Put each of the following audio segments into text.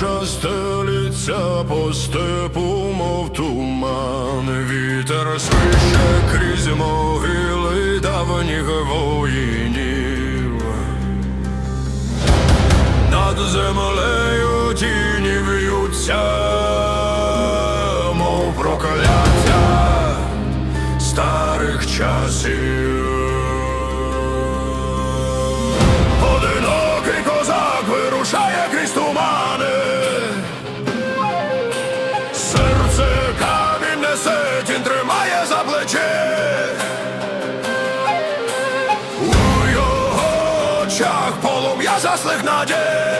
Душа стелиться по степу, мов туман, вітер свище крізь могили давніх воїнів. Над землею тіні в'ються, мов прокляття старих часів. Путін тримає за плечі У його очах полум'я заслих надій.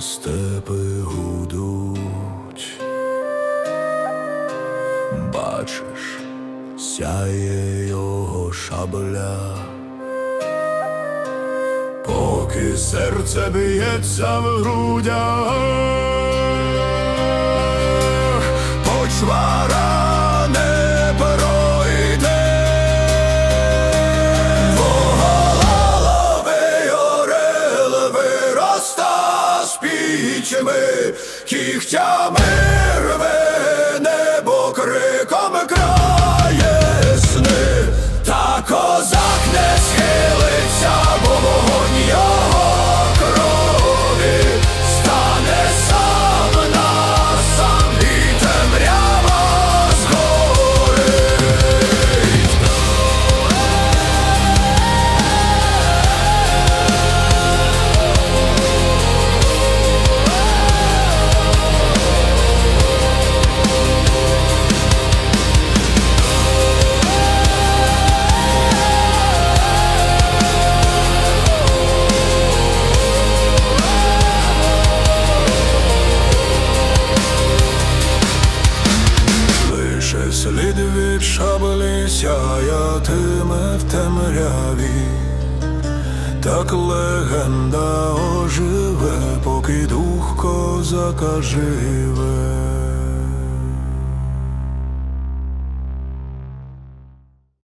степи гудуть, бачиш, сяє його шабля, поки серце б'ється в грудях. liściami Слід від шаблі сяятиме в темряві, так легенда оживе, поки дух козака живе.